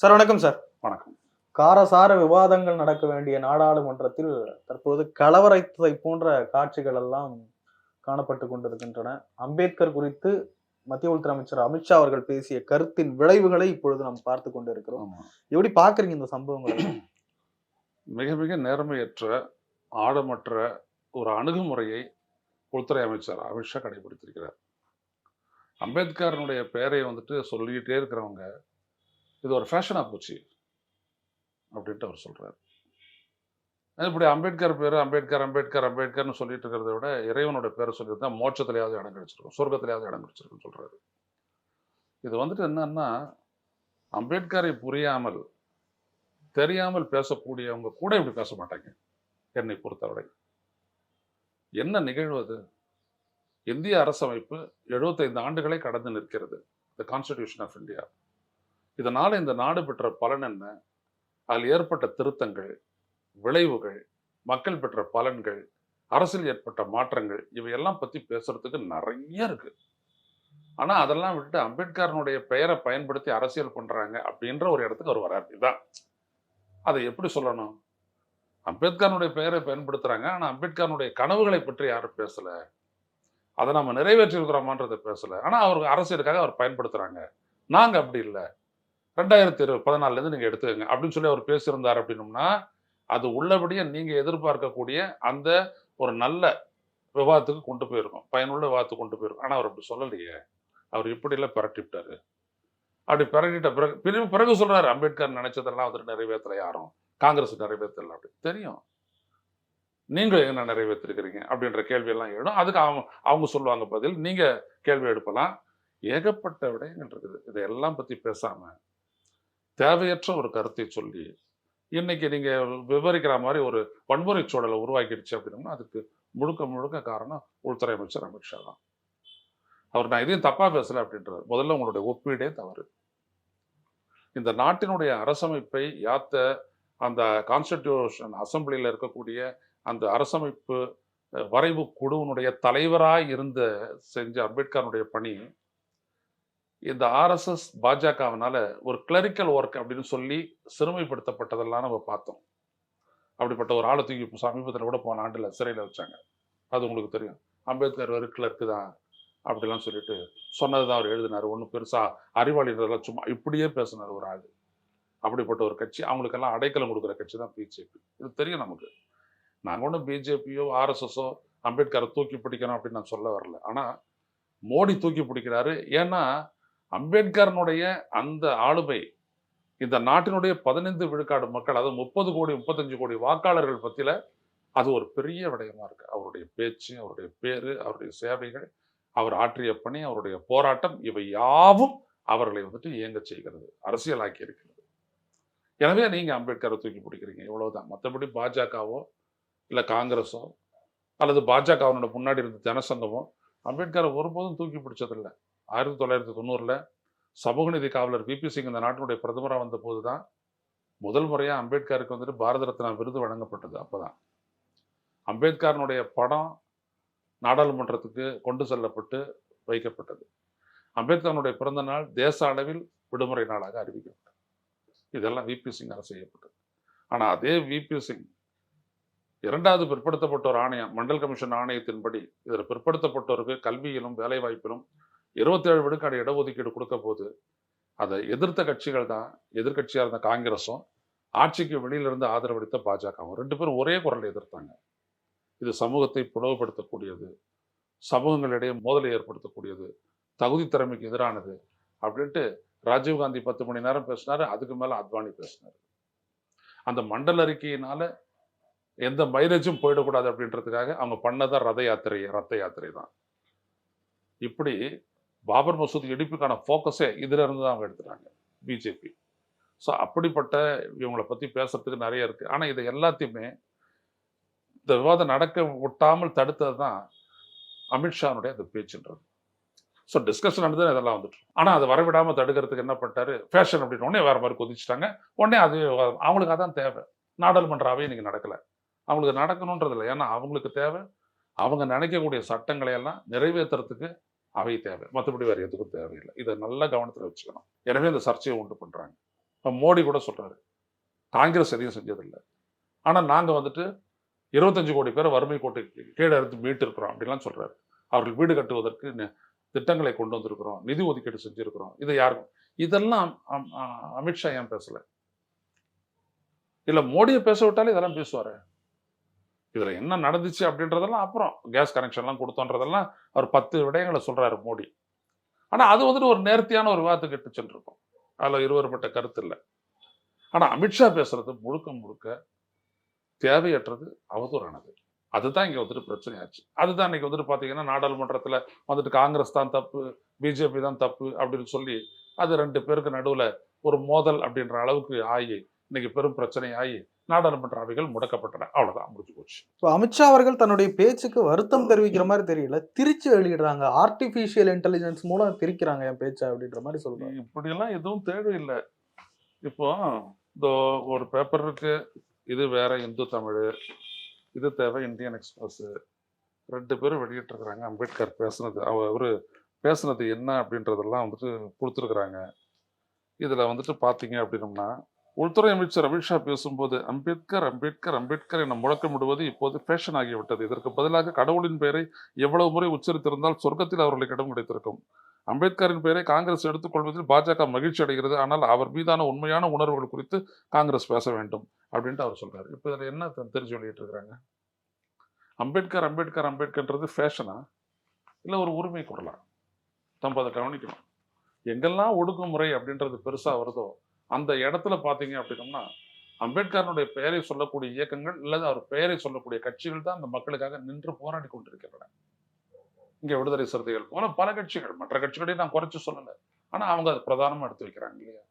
Sir வணக்கம் sir. வணக்கம். காரசார விவாதங்கள் நடக்க வேண்டிய நாடாளுமன்றத்தில் தற்பொழுது கலவரத்தை போன்ற காட்சிகள் எல்லாம் காணப்பட்டு கொண்டிருக்கின்றன. அம்பேத்கர் குறித்து மத்திய உள்துறை அமைச்சர் அமித்ஷா அவர்கள் பேசிய கருத்தின் விளைவுகளை இப்பொழுது நாம் பார்த்து கொண்டிருக்கிறோம். எப்படி பாக்குறீங்க இந்த சம்பவங்களை? மிக மிக நேர்மையற்ற ஆழமற்ற ஒரு அணுகுமுறையை உள்துறை அமைச்சர் அமித்ஷா கடைபிடித்திருக்கிறார். அம்பேத்கரனுடைய பெயரை வந்துட்டு சொல்லிக்கிட்டே இருக்கிறவங்க இது ஒரு ஃபேஷனாக போச்சு அப்படின்ட்டு அவர் சொல்கிறார் இப்படி அம்பேத்கர் பேர் அம்பேத்கர் அம்பேத்கர் அம்பேத்கர்னு சொல்லிட்டு இருக்கிறத விட இறைவனோட பேரை சொல்லியிருந்தா மோட்சத்திலேயாவது இடம் கிடைச்சிருக்கும் சொர்க்கத்திலேயாவது இடம் கிடைச்சிருக்கும் சொல்கிறாரு இது வந்துட்டு என்னன்னா அம்பேத்கரை புரியாமல் தெரியாமல் பேசக்கூடியவங்க கூட இப்படி பேச மாட்டாங்க என்னை பொறுத்தவரை. என்ன நிகழ்வு அது? இந்திய அரசமைப்பு 75 ஆண்டுகளை கடந்து நிற்கிறது த கான்ஸ்டிடியூஷன் ஆஃப் இந்தியா இதனால் இந்த நாடு பெற்ற பலன் என்ன? அதில் ஏற்பட்ட திருத்தங்கள் விளைவுகள் மக்கள் பெற்ற பலன்கள் அரசியல் ஏற்பட்ட மாற்றங்கள் இவையெல்லாம் பற்றி பேசுறதுக்கு நிறைய இருக்கு. ஆனால் அதெல்லாம் விட்டுட்டு அம்பேத்கரனுடைய பெயரை பயன்படுத்தி அரசியல் பண்ணுறாங்க அப்படின்ற ஒரு இடத்துக்கு அவர் வராரு இதுதான் அதை எப்படி சொல்லணும்? அம்பேத்கரனுடைய பெயரை பயன்படுத்துகிறாங்க ஆனால் அம்பேத்கரனுடைய கனவுகளை பற்றி யாரும் பேசலை. அதை நம்ம நிறைவேற்றிருக்கிறோமான்றதை பேசல. ஆனால் அவர் அரசியலுக்காக அவர் பயன்படுத்துகிறாங்க நாங்கள் அப்படி இல்லை. ரெண்டாயிரத்தி இரு பதினாலேருந்து நீங்கள் எடுத்துக்கங்க. அப்படின்னு சொல்லி அவர் பேசியிருந்தார் அப்படின்னம்னா அது உள்ளபடியே நீங்கள் எதிர்பார்க்கக்கூடிய அந்த ஒரு நல்ல விவாதத்துக்கு கொண்டு போயிருக்கும். பயனுள்ள விவாதத்துக்கு கொண்டு போயிருக்கும். ஆனால் அவர் அப்படி சொல்லலையே. அவர் இப்படிலாம் பிரட்டிவிட்டாரு அப்படி பிரட்டிட்ட பிறகு பிறகு பிறகு சொல்றாரு அம்பேத்கர் நினைச்சதெல்லாம் வந்துட்டு நிறைவேற்றல யாரும். காங்கிரஸ் நிறைவேற்றல அப்படி. தெரியும். நீங்கள் என்ன நிறைவேற்றிருக்கிறீங்க அப்படின்ற கேள்வியெல்லாம் எழும். அதுக்கு அவங்க அவங்க சொல்லுவாங்க பதில் நீங்கள் கேள்வி எடுப்பலாம் ஏகப்பட்ட விடயங்கள் இருக்குது. இதையெல்லாம் பற்றி பேசாமல் தேவையற்ற ஒரு கருத்தை சொல்லி இன்னைக்கு நீங்க விவரிக்கிற மாதிரி ஒரு வன்முறை சூழலை உருவாக்கிடுச்சு அப்படின்னா அதுக்கு முழுக்க முழுக்க காரணம் உள்துறை அமைச்சர் அமித்ஷா தான். அவர் நான் எதையும் தப்பா பேசல அப்படின்றார். முதல்ல உங்களுடைய ஒப்பீடே தவறு. இந்த நாட்டினுடைய அரசமைப்பை யாத்த அந்த கான்ஸ்டிடியூஷன் அசம்பிளியில் இருக்கக்கூடிய அந்த அரசமைப்பு வரைவு குழுவினுடைய தலைவராக இருந்த செஞ்ச அம்பேத்கருடைய பணி இந்த ஆர்எஸ்எஸ் பாஜகவினால ஒரு கிளரிக்கல் ஒர்க் அப்படின்னு சொல்லி சிறுமைப்படுத்தப்பட்டதெல்லாம் நம்ம பார்த்தோம். அப்படிப்பட்ட ஒரு ஆளை தூக்கி சமீபத்தில் கூட போன ஆண்டில் சிறையில் வச்சாங்க. அது உங்களுக்கு தெரியும். அம்பேத்கர் ஒரு கிளர்க்கு தான் அப்படிலாம் சொல்லிட்டு சொன்னது தான் அவர் எழுதினார். ஒன்றும் பெருசாக அறிவாளின்றதெல்லாம் சும்மா இப்படியே பேசினார் ஒரு ஆள். அப்படிப்பட்ட ஒரு கட்சி. அவங்களுக்கெல்லாம் அடைக்கலம் கொடுக்குற கட்சி தான் பிஜேபி இது தெரியும் நமக்கு. நாங்கள் ஒன்றும் பிஜேபியோ ஆர்எஸ்எஸ்ஸோ அம்பேத்கரை தூக்கி பிடிக்கணும் அப்படின்னு நான் சொல்ல வரல. ஆனால் மோடி தூக்கி பிடிக்கிறாரு. ஏன்னா அம்பேத்கரனுடைய அந்த ஆளுமை இந்த நாட்டினுடைய பதினைந்து விழுக்காடு மக்கள் அதாவது முப்பது கோடி முப்பத்தஞ்சு கோடி வாக்காளர்கள் பத்தியில அது ஒரு பெரிய விடயமா இருக்கு. அவருடைய பேச்சு அவருடைய பேரு அவருடைய சேவைகள் அவர் ஆற்றிய பணி அவருடைய போராட்டம் இவை யாவும் அவர்களை வந்துட்டு இயங்க செய்கிறது அரசியலாக்கி இருக்கிறது. எனவே நீங்க அம்பேத்கரை தூக்கி பிடிக்கிறீங்க இவ்வளவுதான். மற்றபடி பாஜகவோ இல்ல காங்கிரஸோ அல்லது பாஜகவினோட முன்னாடி இருந்த ஜனசங்கமோ அம்பேத்கரை ஒருபோதும் தூக்கி பிடிச்சதில்லை. ஆயிரத்தி தொள்ளாயிரத்தி தொண்ணூறுல சமூக நீதி காவலர் பிபி சிங் இந்த நாட்டினுடைய பிரதமராக வந்த போதுதான் முதல் முறையா அம்பேத்கருக்கு வந்துட்டு பாரத ரத்னா விருது வழங்கப்பட்டது. அப்பதான் அம்பேத்கரனுடைய படம் நாடாளுமன்றத்துக்கு கொண்டு செல்லப்பட்டு வைக்கப்பட்டது. அம்பேத்கரனுடைய பிறந்த நாள் தேச அளவில் விடுமுறை நாளாக அறிவிக்கப்பட்டது. இதெல்லாம் விபி சிங்கால் செய்யப்பட்டது. ஆனால் அதே விபி சிங் இரண்டாவது பிற்படுத்தப்பட்ட ஒரு ஆணையம் மண்டல் கமிஷன் ஆணையத்தின்படி இதில் பிற்படுத்தப்பட்டோருக்கு கல்வியிலும் வேலைவாய்ப்பிலும் இருபத்தேழு விழுக்காடு இடஒதுக்கீடு கொடுக்க போது அதை எதிர்த்த கட்சிகள் தான் எதிர்கட்சியாக இருந்த காங்கிரஸும் ஆட்சிக்கு வெளியிலிருந்து ஆதரவளித்த பாஜகவும். ரெண்டு பேரும் ஒரே குரலை எதிர்த்தாங்க. இது சமூகத்தை புலவுபடுத்தக்கூடியது சமூகங்களிடையே மோதலை ஏற்படுத்தக்கூடியது தகுதி திறமைக்கு எதிரானது அப்படின்ட்டு ராஜீவ்காந்தி பத்து மணி நேரம் பேசினார் அதுக்கு மேலே அத்வானி பேசினார். அந்த மண்டல் அறிக்கையினால எந்த மைலேஜும் போயிடக்கூடாது அப்படின்றதுக்காக அவங்க பண்ணதான் ரத யாத்திரை ரத்த யாத்திரை தான். இப்படி பாபர் மசூதி இடிப்புக்கான ஃபோக்கஸே இதில் இருந்து தான் அவங்க எடுத்துட்டாங்க பிஜேபி ஸோ அப்படிப்பட்ட இவங்களை பற்றி பேசுறதுக்கு நிறைய இருக்குது ஆனால் இதை எல்லாத்தையுமே இந்த விவாதம் நடக்க விட்டாமல் தடுத்தது தான் அமித்ஷானுடைய அந்த பேச்சுன்றது. ஸோ டிஸ்கஷன் நடந்தது இதெல்லாம் வந்துட்டு ஆனால் அதை வரவிடாமல் தடுக்கிறதுக்கு என்ன பண்ணிட்டாரு? ஃபேஷன் அப்படின்னு உடனே வேறு மாதிரி கொதிச்சிட்டாங்க. உடனே அது அவங்களுக்கு அதான் தேவை. நாடாளுமன்றாவே இன்றைக்கி நடக்கலை. நடக்கல அவங்களுக்கு நடக்கணுன்றது இல்லை. ஏன்னா அவங்களுக்கு தேவை. அவங்க நினைக்கக்கூடிய சட்டங்களை எல்லாம் நிறைவேற்றுறதுக்கு அவை தேவை மற்றபடி வேறு எதுக்கும் தேவையில்லை. இதை நல்ல கவனத்தில் வச்சுக்கணும். எனவே இந்த சர்ச்சையை உண்டு பண்ணுறாங்க இப்போ மோடி கூட சொல்கிறாரு காங்கிரஸ் எதையும் செஞ்சதில்லை. ஆனால் நாங்கள் வந்துட்டு இருபத்தஞ்சு கோடி பேர் வறுமை கோட்டை கீழே இருந்து மீட்டிருக்கிறோம் அப்படிலாம் சொல்கிறாரு அவர்கள் வீடு கட்டுவதற்கு திட்டங்களை கொண்டு வந்திருக்கிறோம் நிதி ஒதுக்கீடு செஞ்சிருக்கிறோம். இது யாருக்கும் இதெல்லாம் அம்- அமித்ஷா ஏன் பேசல? இல்லை மோடியை பேச விட்டாலே இதெல்லாம் பேசுவார்? இதில் என்ன நடந்துச்சு அப்படின்றதெல்லாம் அப்புறம் கேஸ் கனெக்ஷன்லாம் கொடுத்தோன்றதெல்லாம் அவர் பத்து விடயங்களை சொல்கிறாரு மோடி. ஆனால் அது வந்துட்டு ஒரு நேர்த்தியான ஒரு விவாதத்துக்கு இட்டு சென்றிருக்கும் அதில் இருவருப்பட்ட கருத்து இல்லை. ஆனால் அமித்ஷா பேசுறது முழுக்க முழுக்க தேவையற்றது அவதூறானது. அதுதான் இங்கே வந்துட்டு பிரச்சனையாச்சு. அதுதான் இன்னைக்கு வந்துட்டு பார்த்தீங்கன்னா நாடாளுமன்றத்தில் வந்துட்டு காங்கிரஸ் தான் தப்பு பிஜேபி தான் தப்பு அப்படின்னு சொல்லி அது ரெண்டு பேருக்கு நடுவில் ஒரு மோதல் அப்படின்ற அளவுக்கு ஆகி இன்னைக்கு பெரும் பிரச்சனை ஆகி நாடாளுமன்ற அவைகள் முடக்கப்பட்டன. அவ்வளவுதான் முடிஞ்சு போச்சு. இப்போ அமித்ஷா அவர்கள் தன்னுடைய பேச்சுக்கு வருத்தம் தெரிவிக்கிற மாதிரி தெரியல. திரிச்சு வெளியிடுறாங்க. ஆர்டிபிஷியல் இன்டெலிஜென்ஸ் மூலம் திரிக்கிறாங்க என் பேச்சை அப்படின்ற மாதிரி சொல்றாங்க. இப்படியெல்லாம் எதுவும் தேவையில்லை. இப்போ இந்த ஒரு பேப்பர் இருக்கு. இது வேற இந்து தமிழ் இது தேவை இந்தியன் எக்ஸ்பிரஸ் ரெண்டு பேரும் வெளியிட்டிருக்கிறாங்க. அம்பேத்கர் பேசுனது அவ அவரு பேசுனது என்ன அப்படின்றதெல்லாம் வந்துட்டு கொடுத்துருக்குறாங்க. இதுல வந்துட்டு பாத்தீங்க அப்படின்னம்னா உள்துறை அமைச்சர் அமித்ஷா பேசும்போது அம்பேத்கர் அம்பேத்கர் அம்பேத்கர் என முழக்கமிடுவது இப்போது ஃபேஷன் ஆகிவிட்டது. இதற்கு பதிலாக கடவுளின் பெயரை எவ்வளவு முறை உச்சரித்திருந்தால் சொர்க்கத்தில் அவர்களுக்கு இடம் கிடைத்திருக்கும் அம்பேத்கரின் பெயரை காங்கிரஸ் எடுத்துக்கொள்வதில் பாஜக மகிழ்ச்சி அடைகிறது. ஆனால் அவர் மீதான உண்மையான உணர்வுகள் குறித்து காங்கிரஸ் பேச வேண்டும் அப்படின்ட்டு அவர் சொல்றாரு. இப்போ இதில் என்ன தெரிஞ்சு சொல்லிட்டு இருக்கிறாங்க அம்பேத்கர் அம்பேத்கர் அம்பேத்கர்ன்றது ஃபேஷனா இல்லை ஒரு உரிமை குரலா? நம்ம அதை கவனிக்கணும். எங்கெல்லாம் ஒடுக்குமுறை அப்படின்றது பெருசாக வருதோ அந்த இடத்துல பார்த்தீங்க அப்படின்னா அம்பேத்கரனுடைய பெயரை சொல்லக்கூடிய இயக்கங்கள் அல்லது அவர் பெயரை சொல்லக்கூடிய கட்சிகள் தான் அந்த மக்களுக்காக நின்று போராடி கொண்டிருக்கின்றன. இங்க விடுதலை சிறுத்தைகள் போல பல கட்சிகள் மற்ற கட்சிகளையும் நான் குறைச்சி சொல்லலை. ஆனா அவங்க அதை பிரதானமா எடுத்து வைக்கிறாங்க இல்லையா?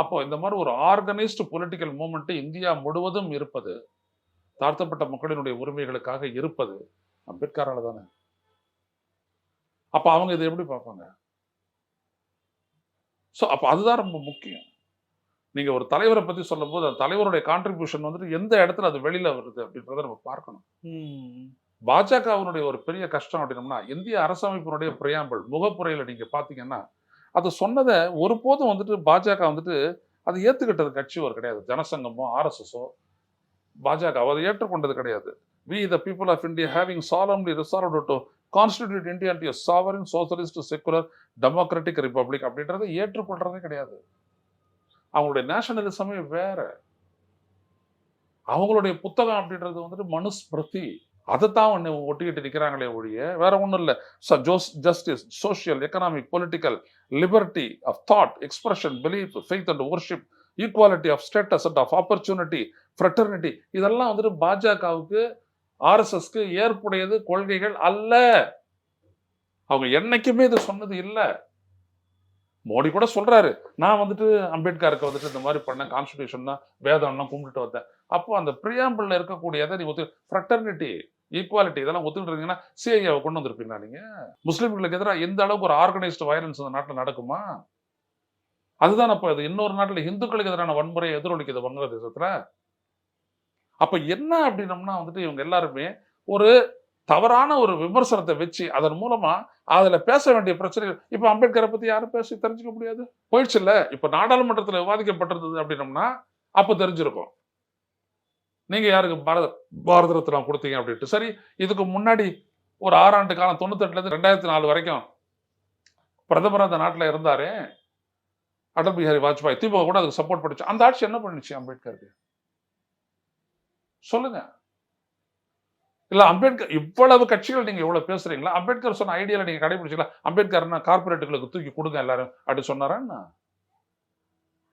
அப்போ இந்த மாதிரி ஒரு ஆர்கனைஸ்டு பொலிட்டிக்கல் மூமெண்ட் இந்தியா முழுவதும் இருப்பது தாழ்த்தப்பட்ட மக்களினுடைய உரிமைகளுக்காக இருப்பது அம்பேத்கரால் தானே? அப்ப அவங்க இதை எப்படி பார்ப்பாங்க? ஸோ அப்போ அதுதான் ரொம்ப முக்கியம். நீங்க ஒரு தலைவரை பத்தி சொல்லும்போது அந்த தலைவருடைய கான்ட்ரிபியூஷன் வந்துட்டு எந்த இடத்துல அது வெளியில வருது அப்படின்றத நம்ம பார்க்கணும். பாஜகவினுடைய ஒரு பெரிய கஷ்டம் அப்படின்னம்னா இந்திய அரசமைப்பினுடைய பிரியாம்பிள் முகப்புரையில நீங்க பாத்தீங்கன்னா அது சொன்னதை ஒருபோதும் வந்துட்டு பாஜக வந்துட்டு அதை ஏத்துக்கிட்டது கட்சி ஒரு கிடையாது. ஜனசங்கமோ ஆர்எஸ்எஸோ பாஜக அதை ஏற்றுக்கொண்டது கிடையாது. We the people of India having solemnly resolve to constitute India to sovereign socialist secular democratic republic அப்படின்றத ஏற்றுக்கொள்றதே கிடையாது. அவங்களுடைய நேஷனலிசமே வேற. அவங்களுடைய புத்தகம் அப்படின்றது வந்துட்டு மனுஸ்மிருதி. அதைத்தான் ஒன்று ஒட்டிக்கிட்டு நிற்கிறாங்களே ஒழிய வேற ஒன்றும் இல்லை. Jose justice social economic political liberty of thought expression belief faith and worship equality of status and of opportunity fraternity இதெல்லாம் வந்துட்டு பாஜகவுக்கு ஆர்எஸ்எஸ்க்கு ஏற்புடையது கொள்கைகள் அல்ல. அவங்க என்னைக்குமே இது சொன்னது இல்லை. மோடி கூட சொல்றாரு. நான் வந்துட்டு அம்பேத்கருக்கு வந்துட்டு இந்த மாதிரி பண்ண கான்ஸ்டியூஷன் தான் வேதம்லாம் கும்பிட்டுட்டு வந்தேன். அப்போ அந்த பிரியாம்பிள்ல இருக்கக்கூடியதை நீ ஒத்து ஃப்ரெட்டர்னிட்டி ஈக்குவாலிட்டி இதெல்லாம் ஒத்துக்கிட்டு சிஐஏவை கொண்டு வந்திருப்பீங்களா நீங்க? முஸ்லீம்களுக்கு எதிராக எந்த அளவுக்கு ஒரு ஆர்கனைஸ்டு வயலன்ஸ் அந்த நாட்டில் நடக்குமா? அதுதான் அப்போ இது இன்னொரு நாட்டில் இந்துக்களுக்கு எதிரான வன்முறையை எதிரொலிக்குது வங்கதேசத்துல அப்போ என்ன அப்படின்னம்னா வந்துட்டு இவங்க எல்லாருமே ஒரு தவறான ஒரு விமர்சனத்தை வச்சு அதன் மூலமா அதுல பேச வேண்டிய பிரச்சனைகள் இப்ப அம்பேத்கரை பத்தி யாரும் பேசி தெரிஞ்சுக்க முடியாது. போயிடுச்சு இல்ல? இப்ப நாடாளுமன்றத்துல விவாதிக்கப்பட்டிருந்தது அப்படின்னம்னா அப்ப தெரிஞ்சிருக்கும். நீங்க யாருக்கு? பாரத பாரத ரத்னா கொடுத்தீங்க அப்படின்ட்டு. சரி இதுக்கு முன்னாடி ஒரு ஆறாண்டு காலம் தொண்ணூத்தெட்டுல இருந்து ரெண்டாயிரத்தி நாலு வரைக்கும் பிரதமர் அந்த நாட்டில் இருந்தாரு. அடல் பிஹாரி வாஜ்பாய். திமுக கூட அதுக்கு சப்போர்ட் பண்ணிச்சு. அந்த ஆட்சி என்ன பண்ணுச்சு அம்பேத்கருக்கு? சொல்லுங்க. இல்லை அம்பேத்கர் இவ்வளவு கட்சிகள் நீங்கள் இவ்வளோ பேசுகிறீங்களா அம்பேத்கர் சொன்ன ஐடியாவில் நீங்கள் கடைபிடிச்சிக்கலாம் அம்பேத்கர்னா கார்பரேட்டுகளுக்கு தூக்கி கொடுங்க எல்லாரும். அப்படி சொன்னாரா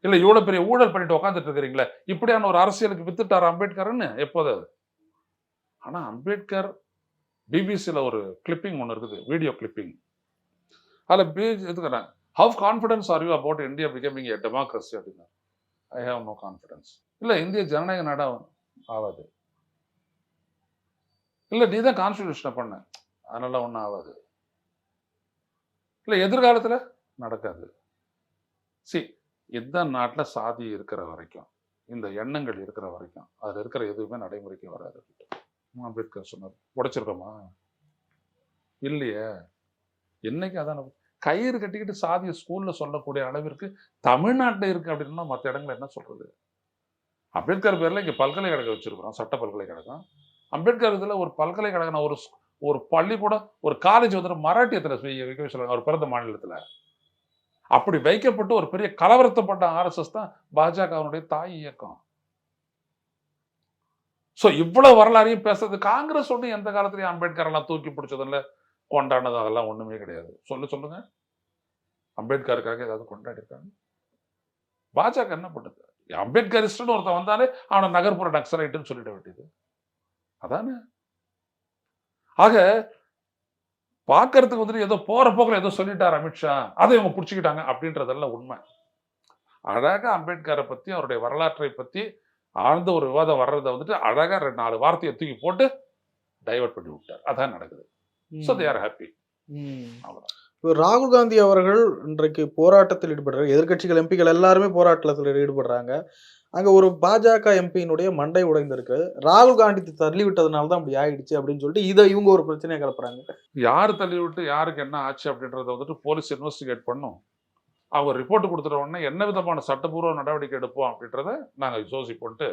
இல்லை இவ்வளோ பெரிய ஊழல் பண்ணிட்டு உட்காந்துட்டு இருக்கிறீங்களே. இப்படியான ஒரு அரசியலுக்கு வித்துட்டார் அம்பேத்கர்னு? எப்போது? ஆனால் அம்பேத்கர் பிபிசியில் ஒரு கிளிப்பிங் ஒன்று இருக்குது. வீடியோ கிளிப்பிங் அதில் பி எதுக்குறேன் how confidence are you about India becoming a democracy அப்படின்னா ஐ ஹாவ் நோ கான்ஃபிடன்ஸ் இல்லை இந்திய ஜனநாயக நாடாக ஆகாது. இல்லை நீ தான் கான்ஸ்டியூஷனை பண்ண. அதனால ஒன்றும் ஆகாது. இல்லை எதிர்காலத்தில் நடக்காது. சி எந்த நாட்டில் சாதி இருக்கிற வரைக்கும். இந்த எண்ணங்கள் இருக்கிற வரைக்கும். அதில் இருக்கிற எதுவுமே நடைமுறைக்கு வராது. அம்பேத்கர் சொன்னார். உடைச்சிருக்கோமா? இல்லையே. என்னைக்கு அதான் கயிறு கட்டிக்கிட்டு சாதியை ஸ்கூலில் சொல்லக்கூடிய அளவிற்கு தமிழ்நாட்டில் இருக்கு அப்படின்னா மற்ற இடங்கள்ல என்ன சொல்றது? அம்பேத்கர் பேரில் இங்கே பல்கலைக்கழகம் வச்சிருக்கிறோம் சட்ட பல்கலைக்கழகம். அம்பேத்கர் இதில் ஒரு பல்கலைக்கழகம் ஒரு ஒரு பள்ளிக்கூடம் ஒரு காலேஜ் வந்து மராட்டியத்தில் வைக்க சொல்லுங்க அவர் பிறந்த மாநிலத்தில். அப்படி வைக்கப்பட்டு ஒரு பெரிய கலவரத்தப்பட்ட ஆர்எஸ்எஸ் தான் பாஜகவினுடைய தாய் இயக்கம். ஸோ இவ்வளவு வரலாறையும் பேசுறது காங்கிரஸ் ஒன்று எந்த காலத்துலையும் அம்பேத்கர் எல்லாம் தூக்கி பிடிச்சதில்ல. கொண்டாடினது அதெல்லாம் ஒன்றுமே கிடையாது. சொல்லு சொல்லுங்க. அம்பேத்கருக்காக ஏதாவது கொண்டாடிருக்காங்க பாஜக என்ன பண்ணுது? அம்பேத்கரிஸ்ட்னு ஒருத்தன் வந்தாலே அவனை நகர்ப்புற நக்சலைட்டுன்னு சொல்லிட வேண்டியது. அதானே? ஆக பார்க்கறதுக்கு வந்துட்டு ஏதோ போற போக்கில் ஏதோ சொல்லிட்டார் அமித்ஷா அதை இவங்க பிடிச்சிக்கிட்டாங்க அப்படின்றதெல்லாம் உண்மை. அழகா அம்பேத்கரை பத்தி அவருடைய வரலாற்றை பத்தி ஆழ்ந்த ஒரு விவாதம் வர்றதை வந்துட்டு அழகா ரெண்டு நாலு வார்த்தையை தூக்கி போட்டு டைவர்ட் பண்ணி விட்டார். அதான் நடக்குது. ஸோ தே ஆர் ஹாப்பி ம். அவ்வளவுதான். இப்போ ராகுல் காந்தி அவர்கள் இன்றைக்கு போராட்டத்தில் ஈடுபடுறாங்க எதிர்க்கட்சிகள் எம்பிகள் எல்லாருமே போராட்டத்தில் ஈடுபடுறாங்க. அங்க ஒரு பாஜக எம்பியினுடைய மண்டை உடைந்திருக்கு. ராகுல் காந்தி தள்ளி விட்டதுனால தான் அப்படி ஆயிடுச்சு அப்படின்னு சொல்லிட்டு இதை இவங்க ஒரு பிரச்சனையை கிளப்புறாங்க. யார் தள்ளி விட்டு யாருக்கு என்ன ஆச்சு அப்படின்றத வந்துட்டு போலீஸ் இன்வெஸ்டிகேட் பண்ணும். அவங்க ரிப்போர்ட் கொடுத்துட்ட உடனே என்ன விதமான சட்டப்பூர்வ நடவடிக்கை எடுப்போம் அப்படின்றத நாங்கள் யோசிப்போன்ட்டு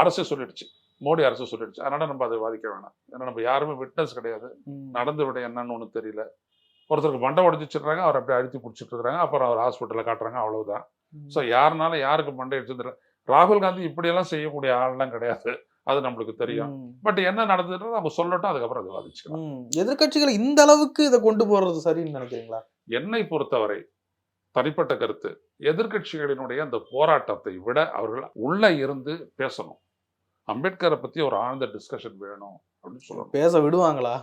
அரசே சொல்லிடுச்சு. மோடி அரசு சொல்லிடுச்சு. அதனால நம்ம அதை வாதிக்க வேணாம். ஏன்னா நம்ம யாருமே விட்னஸ் கிடையாது. நடந்து விட என்னன்னு ஒன்றும் தெரியல. ஒருத்தருக்கு மண்டை உடச்சிடுறாங்க அவர் அப்படியே அழுத்தி பிடிச்சிட்டு இருக்காங்க அப்புறம் அவர் ஹாஸ்பிட்டலில் காட்டுறாங்க. அவ்வளவுதான். ஸோ யாருனால யாருக்கு மண்டை அடிச்சு ராகுல் காந்தி இப்படியெல்லாம் செய்யக்கூடிய ஆள்லாம் கிடையாது. அது நம்மளுக்கு தெரியும். பட் என்ன நடந்ததுன்றது அவங்க சொல்லட்டும் அதுக்கப்புறம் அதை வாதிச்சுக்கலாம் ம். எதிர்க்கட்சிகள் இந்த அளவுக்கு இதை கொண்டு போறது சரின்னு நினைக்கிறீங்களா? என்னை பொறுத்தவரை தனிப்பட்ட கருத்து எதிர்க்கட்சிகளினுடைய அந்த போராட்டத்தை விட அவர்கள் உள்ள இருந்து பேசணும். அம்பேத்கரை பத்தி ஒரு ஆழ்ந்த டிஸ்கஷன் வேணும் அப்படின்னு சொல்லணும். பேச விடுவாங்களா?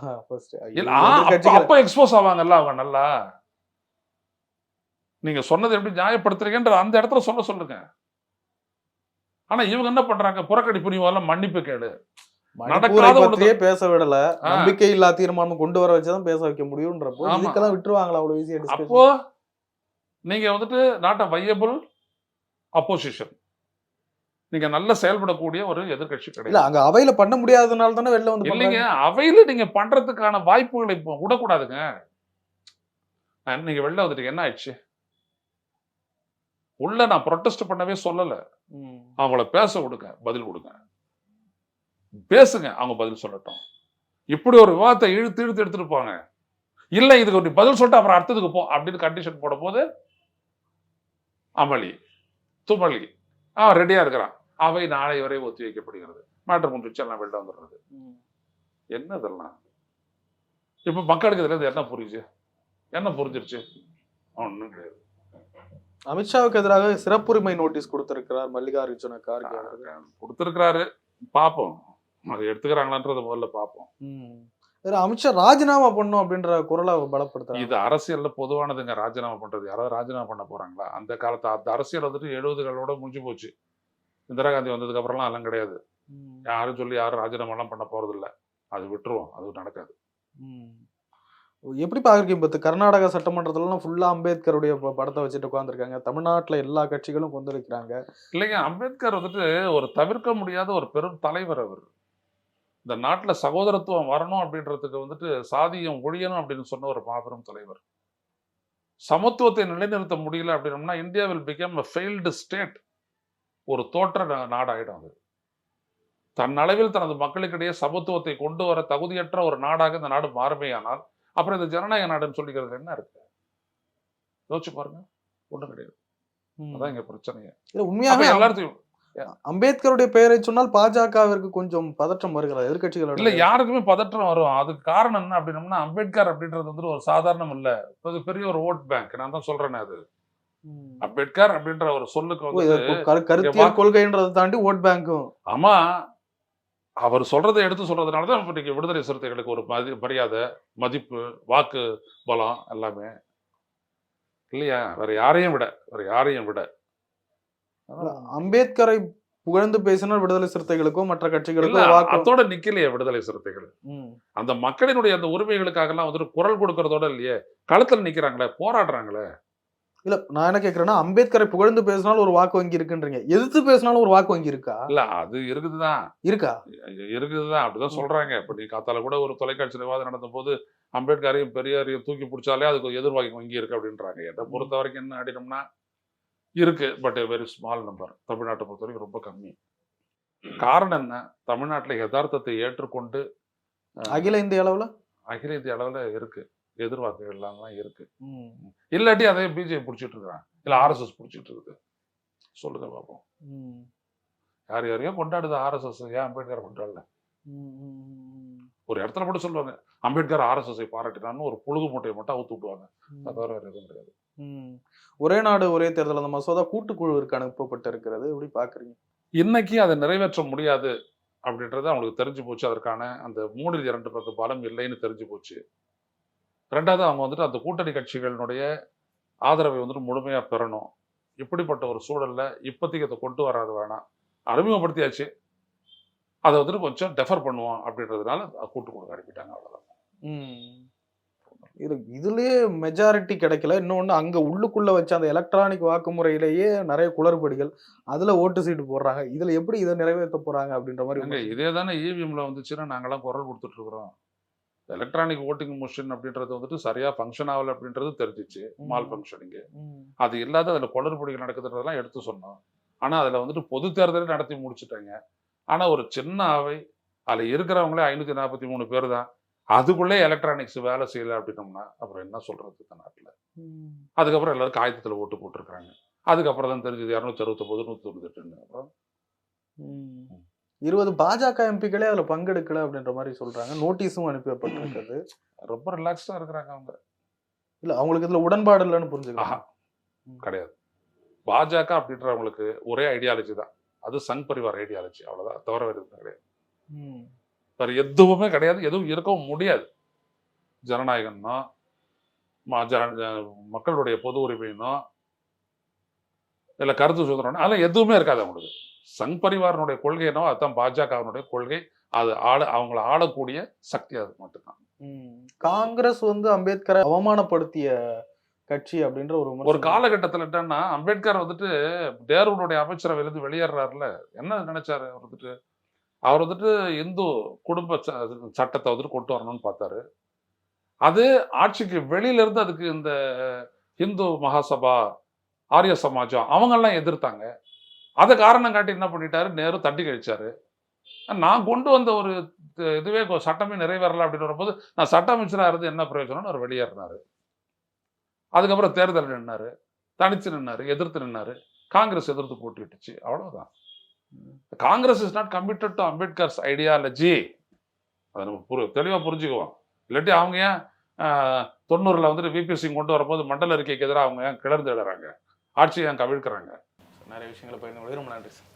அப்ப எக்ஸ்போஸ் ஆவாங்கல்ல அவங்க நல்லா? நீங்க சொன்னது எப்படி நியாயப்படுத்துறீங்கன்ற அந்த இடத்துல சொல்ல சொல்லுங்க. ஆனா இவங்க என்ன பண்றாங்க? புறக்கணிப்பு நீ முதல்ல மன்னிப்பு மணிப்பூரை நடக்காத பேச விடல. நம்பிக்கை இல்லா தீர்மானம் கொண்டு வர வச்சுதான் பேச வைக்க முடியும்ன்றப்போ. இதுக்கெல்லாம் விட்டுருவாங்களா அவ்வளவு ஈஸியா அப்போ நீங்க வந்துட்டு நாட் அ வையபிள் அப்போசிஷன் நீங்க நல்ல செயல்படக்கூடிய ஒரு எதிர்க்கட்சி இல்ல கிடையாது அங்க அவையில பண்ண முடியாதனால தானே வெளில வந்து இல்லைங்க. அவையில நீங்க பண்றதுக்கான வாய்ப்புகளை விடக்கூடாதுங்க. நீங்க வெளில வந்துட்டீங்க என்ன ஆயிடுச்சு? உள்ள நான் ப்ரொட்டஸ்ட் பண்ணவே சொல்லல. அவங்கள பேச விடுங்க பதில் கொடுங்க. பேசுங்க அவங்க பதில் சொல்லட்டும். இப்படி ஒரு விவாதத்தை இழுத்து இழுத்து எடுத்துட்டு போங்க. இல்ல இதுக்கு ஒரு பதில் சொல்லிட்டு அப்புறம் அடுத்ததுக்கு போ அப்படின்னு கண்டிஷன் போட போது அமளி துமளி. ஆ ரெடியா இருக்கிறான். அவை நாளை வரை ஒத்தி வைக்கப்படுகிறது. மேட்டர் முடிச்சு எல்லாம் வெளில வந்துடுறது. என்ன இதெல்லாம்? இப்ப மக்களுக்கு இதுல இருந்து என்ன புரியுது? என்ன புரிஞ்சிருச்சு? ஒண்ணும் கிடையாது அமித்ஷாவுக்கு எதிராக சிறப்புரிமை நோட்டீஸ் கொடுத்திருக்கிறார் மல்லிகார்ஜுன கார்கே. கொடுத்துருக்கிறாரு. பார்ப்போம். அதை எடுத்துக்கிறாங்களான்றத முதல்ல பார்ப்போம். அமித்ஷா ராஜினாமா பண்ணும் அப்படின்ற குரலை பலப்படுத்துறாங்க இது அரசியல்ல பொதுவானதுங்க ராஜினாமா பண்றது. யாராவது ராஜினாமா பண்ண போறாங்களா? அந்த காலத்து அந்த அரசியல் வந்துட்டு எழுபதுகளோட முடிஞ்சு போச்சு. இந்திரா காந்தி வந்ததுக்கு அப்புறம்லாம் அதெல்லாம் கிடையாது. யாரும் சொல்லி யாரும் ராஜினாமா எல்லாம் பண்ண போறது இல்ல அது விட்டுருவோம். அது நடக்காது. எப்படி பார்க்குறீங்க இப்போ கர்நாடகா சட்டமன்றத்துலலாம் ஃபுல்லாக அம்பேத்கருடைய ப- படத்தை வச்சுட்டு உட்காந்துருக்காங்க தமிழ்நாட்டில் எல்லா கட்சிகளும் கொண்டிருக்கிறாங்க இல்லைங்க அம்பேத்கர் வந்துட்டு ஒரு தவிர்க்க முடியாத ஒரு பெரும் தலைவர் அவர். இந்த நாட்டில் சகோதரத்துவம் வரணும் அப்படின்றதுக்கு வந்துட்டு சாதியம் ஒழியணும் அப்படின்னு சொன்ன ஒரு மாபெரும் தலைவர். சமத்துவத்தை நிலைநிறுத்த முடியல அப்படின்னம்னா India will become a failed state ஒரு தோற்ற நா- நாடாயிடும் அது. தன் அளவில் தனது மக்களுக்கிடையே சமத்துவத்தை கொண்டு வர தகுதியற்ற ஒரு நாடாக இந்த நாடு மாறுமையானால் அப்புறம் இந்த ஜனநாயக நாடுன்னு சொல்லிக்கிறது என்ன இருக்கு? யோசிச்சு பாருங்க. ஒண்ணும் கிடையாது. அதான் இங்க பிரச்சனையே. இல்ல உண்மையாக எல்லாத்தையும் அம்பேத்கருடைய பெயரை சொன்னால் பாஜகவிற்கு கொஞ்சம் பதற்றம் வருகிறது? எதிர்கட்சிகளோட இல்ல யாருக்குமே பதற்றம் வரும். அதுக்கு காரணம் என்ன அப்படின்னம்னா அம்பேத்கர் அப்படின்றது வந்து ஒரு சாதாரணம் இல்ல. அது பெரிய ஒரு ஓட் பேங்க். நான் தான் சொல்றேனே அது. அம்பேத்கர் அப்படின்ற ஒரு சொல்லுக்கு வந்து கரு- கருத்தியல் கொள்கைன்றதை தாண்டி ஓட் பேங்க்கும். ஆமா. அவர் சொல்றதை எடுத்து சொல்றதுனால தான் இன்னைக்கு விடுதலை சிறுத்தைகளுக்கு ஒரு மதி மரியாதை மதிப்பு வாக்கு பலம் எல்லாமே. இல்லையா? வேற யாரையும் விட வேற யாரையும் விட. அம்பேத்கரை புகழ்ந்து பேசினால் விடுதலை சிறுத்தைகளுக்கும் மற்ற வாக்கு அதோட நிக்கலையே விடுதலை சிறுத்தைகள். அந்த மக்களினுடைய அந்த உரிமைகளுக்காக எல்லாம் வந்துட்டு குரல் கொடுக்கறதோட இல்லையே. களத்துல நிக்கிறாங்களே போராடுறாங்களே. இல்ல நான் என்ன கேக்குறேன்னா அம்பேத்கரை புகழ்ந்து பேசினாலும் ஒரு வாக்கு வங்கி இருக்குன்றீங்க. எதிர்த்து பேசினாலும் ஒரு வாக்கு வங்கி இருக்கா? இல்ல அது இருக்குதுதான் இருக்கா? இருக்குதுதான் அப்படிதான் சொல்றாங்க. இப்ப நீ காத்தால கூட ஒரு தொலைக்காட்சி விவாதம் நடந்த போது அம்பேத்கரையும் பெரியாரையும் தூக்கி பிடிச்சாலே அதுக்கு எதிர்வாகி வங்கி இருக்கு அப்படின்றாங்க. என்னை பொறுத்த வரைக்கும் என்ன ஆடினோம்னா இருக்கு பட் வெரி ஸ்மால் நம்பர் தமிழ்நாட்டை பொறுத்த வரைக்கும் ரொம்ப கம்மி. காரணம் என்ன? தமிழ்நாட்டில் யதார்த்தத்தை ஏற்றுக்கொண்டு அகில இந்திய அளவுல? அகில இந்திய அளவில் இருக்கு. எதிர்வாக்குகள் எல்லாம் இருக்கு. இல்லாட்டி அதே பிஜேபி பிடிச்சிட்டு இருக்கிறான் இல்லை ஆர்எஸ்எஸ் பிடிச்சிட்டு இருக்குது சொல்லுங்க பார்ப்போம். யார் யாரையோ கொண்டாடுது ஆர்எஸ்எஸ் ஏன் அம்பேத்கர் கொண்டாடல? ஒரு இடத்துல மட்டும் சொல்லுவாங்க. அம்பேத்கர் ஆர்எஸ்எஸ்ஐ பாராட்டினான்னு ஒரு புழுகு மூட்டையை மட்டும் அவுத்து விட்டுவாங்க தவிர வேற எதுவும் கிடையாது. ஒரே நாடு ஒரே தேர்தல். அந்த மசோதா கூட்டுக்குழுவிற்கு அனுப்பப்பட்டு இருக்கிறது எப்படி பாக்குறீங்க? இன்னைக்கு அதை நிறைவேற்ற முடியாது அப்படின்றது அவங்களுக்கு தெரிஞ்சு போச்சு. அதற்கான அந்த மூணில் இரண்டு பங்கு பலம் இல்லைன்னு தெரிஞ்சு போச்சு. ரெண்டாவது அவங்க வந்துட்டு அந்த கூட்டணி கட்சிகளினுடைய ஆதரவை வந்துட்டு முழுமையா பெறணும். இப்படிப்பட்ட ஒரு சூழல்ல இப்போதைக்கு அதை கொண்டு வராது வேணாம். அறிமுகப்படுத்தியாச்சு. அதை வந்துட்டு கொஞ்சம் டெஃபர் பண்ணுவோம் அப்படின்றதுனால கூட்டு கொடுக்க அனுப்பிட்டாங்க அவ்வளவுதான். ம். இது இதுலயே மெஜாரிட்டி கிடைக்கல. இன்னொன்னு அங்க உள்ளுக்குள்ள வச்ச அந்த எலக்ட்ரானிக் வாக்குமுறையிலேயே நிறைய குளறுபடிகள் அதுல ஓட்டு சீட்டு போடுறாங்க. இதுல எப்படி இதை நிறைவேற்ற போறாங்க அப்படின்ற மாதிரி இதே தானே இவிஎம்ல வந்துச்சுன்னா நாங்கெல்லாம் குரல் கொடுத்துட்டு இருக்கிறோம். எலக்ட்ரானிக் ஓட்டிங் மிஷின் அப்படின்றது வந்துட்டு சரியா ஃபங்க்ஷன் ஆகல அப்படின்றது தெரிஞ்சிச்சு மால் ஃபங்க்ஷனிங்கு. அது இல்லாத அதுல குளறுபடிகள் நடக்குதுன்றதெல்லாம் எடுத்து சொன்னோம். ஆனா அதுல வந்துட்டு பொது தேர்தலே நடத்தி முடிச்சுட்டாங்க. ஆனா ஒரு சின்ன அவை அதுல இருக்கிறவங்களே ஐநூத்தி நாற்பத்தி மூணு பேர் தான். அதுக்குள்ளே எலக்ட்ரானிக்ஸ் வேலை செய்யல அப்படின்னோம்னா அப்புறம் என்ன சொல்றது இந்த நாட்டுல. அதுக்கப்புறம் எல்லாரும் காகிதத்துல ஓட்டு போட்டிருக்காங்க அதுக்கப்புறம் தான் தெரிஞ்சது இரநூத்தி அறுபத்தொன்பது நூத்தி தொண்ணூத்தெட்டுன்னு அப்புறம். இருபது பாஜக எம்பிக்களே அதுல பங்கெடுக்கல அப்படின்ற மாதிரி சொல்றாங்க. நோட்டீஸும் அனுப்பப்பட்டிருக்குது. ரொம்ப ரிலாக்ஸ்டா இருக்கிறாங்க அவங்க. இல்ல அவங்களுக்கு இதுல உடன்பாடு இல்லைன்னு புரிஞ்சுக்கலாம் கிடையாது. பாஜக அப்படின்றவங்களுக்கு ஒரே ஐடியாலஜி தான். அது சங் பரிவார் ஐடியாலஜி அவ்வளவுதான். தவிர வேறு எதுவும் கிடையாது. ம். வேற எதுவுமே கிடையாது. எதுவும் இருக்கவும் முடியாது. ஜனநாயகம்னோ மக்களுடைய பொது உரிமைனோ இல்லை கருத்து சுதந்திரம் அதெல்லாம் எதுவுமே இருக்காது அவங்களுக்கு. சங் பரிவாரனுடைய கொள்கைனோ அதுதான் பாஜகவினுடைய கொள்கை. அது ஆள அவங்கள ஆளக்கூடிய சக்தி அது மட்டும்தான். காங்கிரஸ் வந்து அம்பேத்கரை அவமானப்படுத்திய கட்சி அப்படின்ற ஒரு ஒரு. காலகட்டத்தில் என்னன்னா அம்பேத்கர் வந்துட்டு நேருனுடைய அமைச்சரவையிலிருந்து வெளியேறாருல. என்ன நினைச்சாரு அவர் வந்துட்டு? அவர் வந்துட்டு இந்து குடும்ப ச- சட்டத்தை வந்துட்டு கொண்டு வரணும்னு பார்த்தாரு. அது ஆட்சிக்கு வெளியில இருந்து அதுக்கு இந்த இந்து மகாசபா ஆரிய சமாஜம் அவங்கெல்லாம் எதிர்த்தாங்க. அதை காரணம் காட்டி என்ன பண்ணிட்டாரு? நேரு தட்டி கழிச்சாரு. நான் கொண்டு வந்த ஒரு இதுவே சட்டமே நிறைவேறல அப்படின்னு வரும்போது நான் சட்ட அமைச்சராக இருந்து என்ன பிரயோஜனம்னு அவர் வெளியேறினாரு. அதுக்கப்புறம் தேர்தல் நின்னார். தனிச்சு நின்னார். எதிர்த்து நின்னார். காங்கிரஸ் எதிர்த்து போட்டிட்டுச்சு அவ்வளோதான் Congress is not committed to Ambedkar's ideology அதை நம்ம புரி தெளிவாக புரிஞ்சுக்குவோம். இல்லாட்டி அவங்க ஏன் தொண்ணூறில் வந்துட்டு விபி சிங் கொண்டு வரும்போது மண்டல அறிக்கைக்கு எதிராக அவங்க ஏன் கிளர்ந்து எழுறாங்க ஆட்சியை ஏன் கவிழ்க்கிறாங்க? நிறைய விஷயங்களை பகிர்ந்து கொடுத்து ரொம்ப நன்றி சார்.